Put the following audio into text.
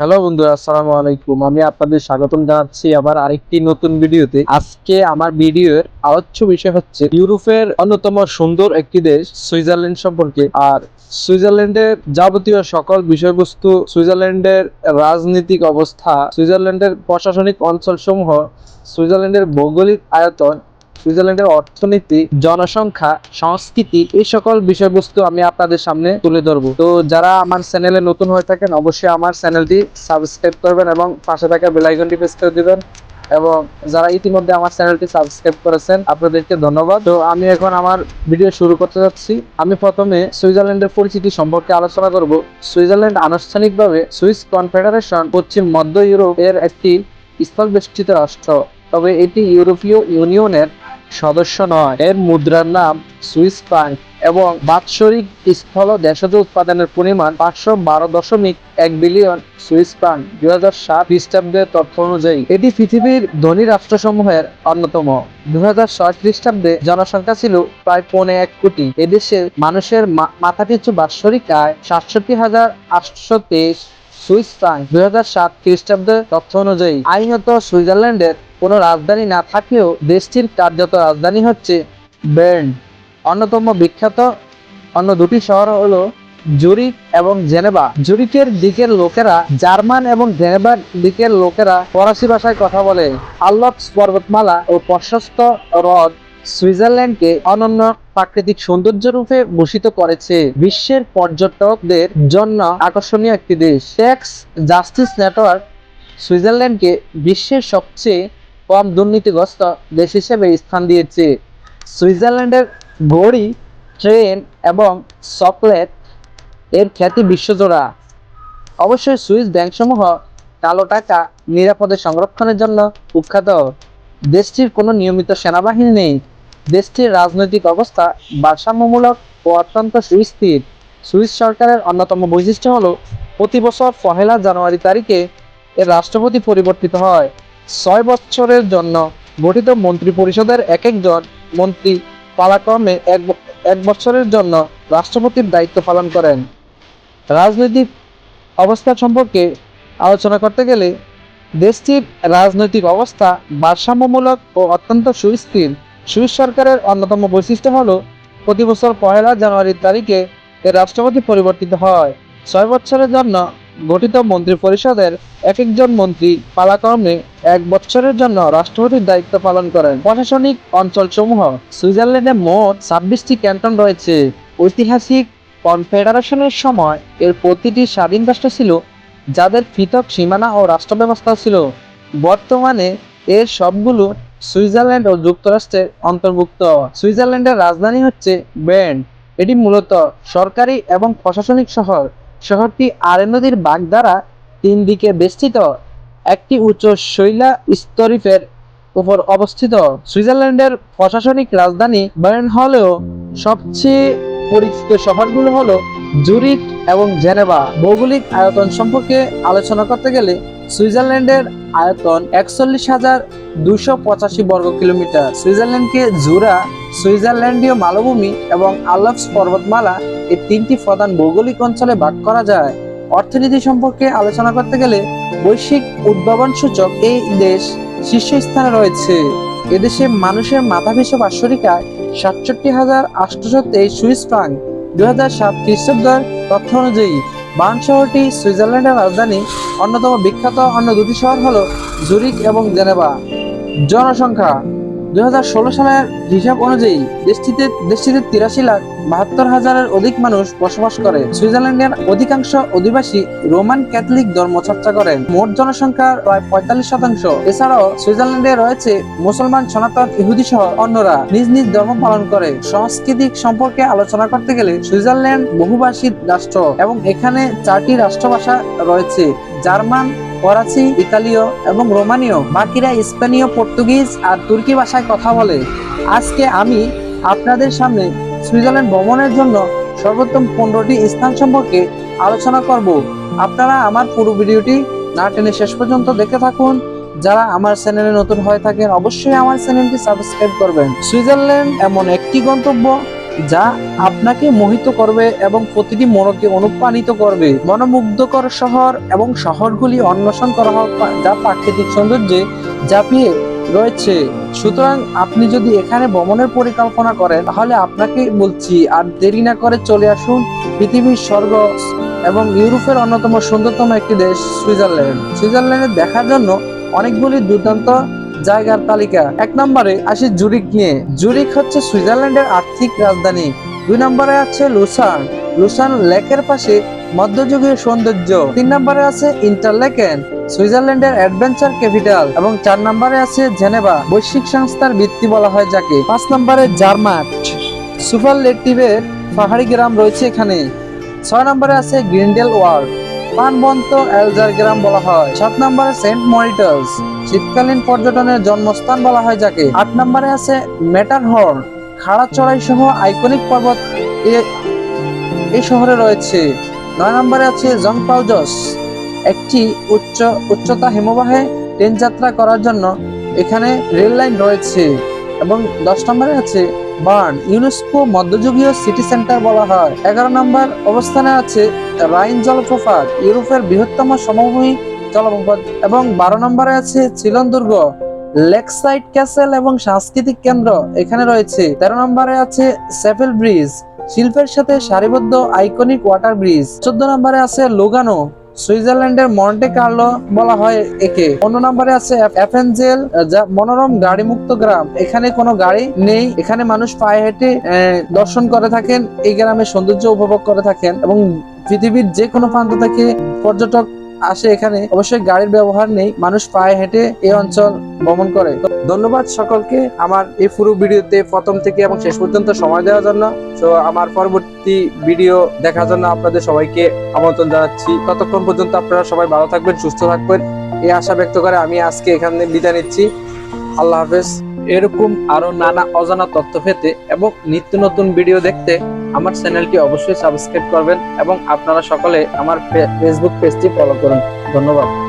Hello বন্ধুরা আসসালামু আলাইকুম। আমি আপনাদের স্বাগতম জানাচ্ছি আমার আরেকটি নতুন ভিডিওতে। আজকে আমার ভিডিওর আলোচ্য বিষয় হচ্ছে ইউরোপের অন্যতম সুন্দর একটি দেশ, সুইজারল্যান্ড সম্পর্কে। আর সুইজারল্যান্ডের যাবতীয় সকল বিষয়বস্তু, সুইজারল্যান্ডের রাজনৈতিক অবস্থা, সুইজারল্যান্ডের প্রশাসনিক অঞ্চলসমূহ, সুইজারল্যান্ডের ভৌগোলিক আয়তন সুইজারল্যান্ডের অর্থনীতি, জনসংখ্যা, সংস্কৃতি, এই সকল বিষয়বস্তু আমি আপনাদের সামনে তুলে ধরবো। তো যারা আমার চ্যানেলে নতুন হয়ে থাকেন, অবশ্যই আমার চ্যানেলটি সাবস্ক্রাইব করবেন এবং পাশে থাকা বেল আইকনটি প্রেস করে দিবেন। এবং যারা ইতিমধ্যে আমার চ্যানেলটি সাবস্ক্রাইব করেছেন, আপনাদেরকে ধন্যবাদ। তো আমি এখন আমার ভিডিও শুরু করতে যাচ্ছি। আমি প্রথমে সুইজারল্যান্ডের পরিচিতি সম্পর্কে আলোচনা করব। সুইজারল্যান্ড আনুষ্ঠানিকভাবে সুইস কনফেডারেশন পশ্চিম মধ্য ইউরোপ এর একটি স্থলবেষ্টিত রাষ্ট্র। তবে এটি ইউরোপীয় ইউনিয়নের সদস্য নয়। এর মুদ্রার নাম সুইস ফ্রাঙ্ক এবং বাৎসরিক স্থল দেশজ উৎপাদনের পরিমাণ পাঁচশো বারো দশমিক এক বিলিয়ন সুইস ফ্রাঙ্ক দুই হাজার সাত খ্রিস্টাব্দের তথ্য অনুযায়ী। এটি পৃথিবীর ধনী রাষ্ট্রসমূহের অন্যতম। দুই হাজার ছয় খ্রিস্টাব্দে জনসংখ্যা ছিল প্রায় পৌনে এক কোটি। এদেশের মানুষের মাথাপিছু বাৎসরিক আয় সাতষট্টি হাজার আটশো তেইশ সুইস ফ্রাঙ্ক দুই হাজার সাত খ্রিস্টাব্দের তথ্য অনুযায়ী। আইনত সুইজারল্যান্ডের কোনো রাজধানী না থাকলেও দেশটির কার্যত রাজধানী হচ্ছে বের্ন। অন্যতম বিখ্যাত অন্য দুটি শহর হলো জুরিক এবং জেনেভা। জুরিকের দিকের লোকেরা জার্মান এবং জেনেভার দিকের লোকেরা ফরাসি ভাষায় কথা বলে। আল্লপস পর্বতমালা ও প্রশস্ত হ্রদ সুইজারল্যান্ডকে অনন্য প্রাকৃতিক সৌন্দর্য রূপে ভূষিত করেছে। বিশ্বের পর্যটকদের জন্য আকর্ষণীয় একটি দেশ। ট্যাক্স জাস্টিস নেটওয়ার্ক সুইজারল্যান্ডকে বিশ্বের সবচেয়ে কম দুর্নীতিগ্রস্ত দেশ হিসেবে স্থান দিয়েছে। সুইজারল্যান্ডের ঘড়ি, ট্রেন এবং চকলেট এর খ্যাতি বিশ্বজোড়া। অবশ্যই সুইস ব্যাংকসমূহ কালো টাকা নিরাপদে সংরক্ষণের জন্য কুখ্যাত। দেশটির কোনো নিয়মিত সেনাবাহিনী নেই। দেশটির রাজনৈতিক অবস্থা ভারসাম্যমূলক ও অত্যন্ত সুস্থির। সুইস সরকারের অন্যতম বৈশিষ্ট্য হলো, প্রতি বছর পহেলা জানুয়ারি তারিখে এর রাষ্ট্রপতি পরিবর্তিত হয়। ছয় বছরের জন্য গঠিত মন্ত্রী পরিষদের এক একজন মন্ত্রী পালাক্রমে এক এক বছরের জন্য রাষ্ট্রপতির দায়িত্ব পালন করেন। রাজনৈতিক অবস্থা সম্পর্কে আলোচনা করতে গেলে দেশটির রাজনৈতিক অবস্থা ভারসাম্যমূলক ও অত্যন্ত সুস্থির। সুইস সরকারের অন্যতম বৈশিষ্ট্য হলো, প্রতি বছর পহেলা জানুয়ারি তারিখে এর রাষ্ট্রপতি পরিবর্তিত হয়। ছয় বছরের জন্য গঠিত মন্ত্রী পরিষদের এক একজন মন্ত্রী পালাক্রমে এক বছরের জন্য রাষ্ট্রপতির দায়িত্ব পালন করেন। প্রশাসনিক অঞ্চলসমূহ, সুইজারল্যান্ডে মোট ছাব্বিশটি ক্যান্টন রয়েছে। ঐতিহাসিক কনফেডারেশনের সময় এর প্রতিটি স্বাধীন রাষ্ট্র ছিল যাদের পৃথক সীমানা ও রাষ্ট্র ব্যবস্থা ছিল। বর্তমানে এর সবগুলো সুইজারল্যান্ড ও যুক্তরাষ্ট্রের অন্তর্ভুক্ত। সুইজারল্যান্ডের রাজধানী হচ্ছে বের্ন। এটি মূলত সরকারি এবং প্রশাসনিক শহর। শহরটি আরে নদীর বাঘ দ্বারা তিন দিকে বেষ্টিত, একটি উচ্চ শৈলা স্তরিফের উপর অবস্থিত। সুইজারল্যান্ডের প্রশাসনিক রাজধানী বার্ন হলেও সবচেয়ে পরিচিত শহরগুলো হলো জুরিক এবং জেনেভা। ভৌগোলিক আয়তন সম্পর্কে আলোচনা করতে গেলে সুইজারল্যান্ডের আয়তন একচল্লিশ হাজার দুশো পঁচাশি বর্গ কিলোমিটার। সুইজারল্যান্ডকে জুরা, সুইজারল্যান্ডীয় মালভূমি এবং আলপস পর্বতমালা এই তিনটি প্রধান ভৌগোলিক অঞ্চলে ভাগ করা যায়। অর্থনীতি সম্পর্কে আলোচনা করতে গেলে বৈশ্বিক উদ্ভাবন সূচক এই দেশ শীর্ষস্থানে রয়েছে। এদেশে মানুষের মাথাপিছু বাৎসরিক আয় সাতষট্টি হাজার আটশো তেইশ সুইস ফ্রাঙ্ক দুই হাজার সাত খ্রিস্টাব্দের তথ্য অনুযায়ী বার্ন শহরটি সুইজারল্যান্ডের রাজধানী অন্যতম বিখ্যাত অন্য দুটি শহর হল জুরিক এবং জেনেভা। জনসংখ্যা দুই হাজার ষোলো সালের হিসাব অনুযায়ী দেশটিতে দেশটিতে তিরাশি লাখ বাহাত্তর হাজারের অধিক মানুষ বসবাস করে। সুইজারল্যান্ডের অধিকাংশ অধিবাসী রোমান ক্যাথলিক ধর্ম চর্চা করেন। মোট জনসংখ্যার প্রায় পঁয়তাল্লিশ শতাংশ। এছাড়াও সুইজারল্যান্ডে রয়েছে মুসলমান, সনাতন ইহুদি সহ অন্যরা নিজ নিজ ধর্ম পালন করে। সাংস্কৃতিক সম্পর্কে আলোচনা করতে গেলে সুইজারল্যান্ড বহুভাষী রাষ্ট্র এবং এখানে চারটি রাষ্ট্রভাষা রয়েছে। জার্মান ফরাসি, ইতালীয় এবং রোমানীয়, বাকিরা স্পেনীয়, পর্তুগিজ আর তুর্কি ভাষায় কথা বলে। আজকে আমি আপনাদের সামনে সুইজারল্যান্ড ভ্রমণের জন্য সর্বোত্তম পনেরোটি স্থান সম্পর্কে আলোচনা করব। আপনারা আমার পুরো ভিডিওটি না টেনে শেষ পর্যন্ত দেখে থাকুন। যারা আমার চ্যানেলে নতুন হয়ে থাকেন, অবশ্যই আমার চ্যানেলটি সাবস্ক্রাইব করবেন। সুইজারল্যান্ড এমন একটি গন্তব্য যা আপনাকে মোহিত করবে এবং প্রতিটি মনকে অনুপ্রাণিত করবে। মনোমুগ্ধকর শহর এবং শহরগুলি অন্বেষণ করা হোক যা প্রাকৃতিক সৌন্দর্যে জাপিয়ে রয়েছে। সুতরাং আপনি যদি এখানে ভ্রমণের পরিকল্পনা করেন, তাহলে আপনাকে বলছি, আর দেরি না করে চলে আসুন পৃথিবীর স্বর্গ এবং ইউরোপের অন্যতম সুন্দরতম একটি দেশ, সুইজারল্যান্ড। সুইজারল্যান্ডে দেখার জন্য অনেকগুলি দুর্দান্ত জায়গার তালিকা। এক নম্বরে আসি জুরিক নিয়ে। জুরিক হচ্ছে সুইজারল্যান্ডের আর্থিক রাজধানী। দুই নম্বরে আছে লুসান। লুসান লেকের পাশে মধ্যযুগীয় সৌন্দর্য। তিন নম্বরে আছে ইন্টারলেকেন, সুইজারল্যান্ডের অ্যাডভেঞ্চার ক্যাপিটাল। এবং চার নম্বরে আছে জেনেভা, বৈশ্বিক সংস্থার ভিত্তি বলা হয় যাকে। পাঁচ নম্বরে জার্মাট। সুপারলেটিভের পাহাড়ি গ্রাম রয়েছে এখানে। ছয় নম্বরে আছে গ্রিন্ডেল ওয়ার্ল্ড। পানবন্ত এলজার গ্রাম বলা হয়। সাত নম্বরে সেন্ট মরিটাস। শীতকালীন পর্যটনের জন্মস্থান বলা হয় যাকে। আট নম্বরে আছে মেটারহর্ন খাড়াচড়াই সহ আইকনিক পর্বত এই শহরে রয়েছে। নয় নম্বরে আছে জংপাউজস। একটি উচ্চ, উচ্চতা হিমবাহে ট্রেন যাত্রা করার জন্য এখানে রেল লাইন রয়েছে। এবং দশ নম্বরে আছে বার্ন ইউনেস্কো মধ্যযুগীয় সিটি সেন্টার বলা হয়। এগারো নম্বর অবস্থানে আছে রাইন জলপ্রপাত, ইউরোপের বৃহত্তম সমভূমি জলপ্রপাত এবং বারো নম্বরে আছে চিলন দুর্গ লেকসাইড ক্যাসেল এবং সাংস্কৃতিক কেন্দ্র এখানে রয়েছে। তেরো নম্বরে আছে সেফেল ব্রিজ, শিল্পের সাথে সারিবদ্ধ আইকনিক ওয়াটার ব্রিজ। চোদ্দ নম্বরে আছে লোগানো সুইজারল্যান্ডের মন্টে কার্লো বলা হয় একে। অন্য নাম্বারে আছে অ্যাফেনজেল যা মনোরম গাড়ি মুক্ত গ্রাম। এখানে কোনো গাড়ি নেই। এখানে মানুষ পায়ে হেঁটে দর্শন করে থাকেন, এই গ্রামের সৌন্দর্য উপভোগ করে থাকেন এবং পৃথিবীর যে কোনো প্রান্ত থেকে পর্যটক আসে এখানে। অবশ্যই গাড়ির ব্যবহার নেই। মানুষ পায়ে হেঁটে এই অঞ্চল ভ্রমণ করে। ধন্যবাদ সকলকে। আমার এই পুরো ভিডিওতে প্রথম থেকে এবং শেষ পর্যন্ত সময় দেওয়ার জন্য। তো আমার পরবর্তী ভিডিও দেখার জন্য আপনাদের সবাইকে আমন্ত্রণ জানাচ্ছি। ততক্ষণ পর্যন্ত আপনারা সবাই ভালো থাকবেন, সুস্থ থাকবেন। এই আশা ব্যক্ত করে আমি আজকে এখানে বিদায় নিচ্ছি। আল্লাহ হাফেজ। এরকম আরও নানা অজানা তথ্য পেতে এবং নিত্য নতুন ভিডিও দেখতে আমার চ্যানেলটি অবশ্যই সাবস্ক্রাইব করবেন এবং আপনারা সকলে আমার ফেসবুক পেজটি ফলো করুন। ধন্যবাদ।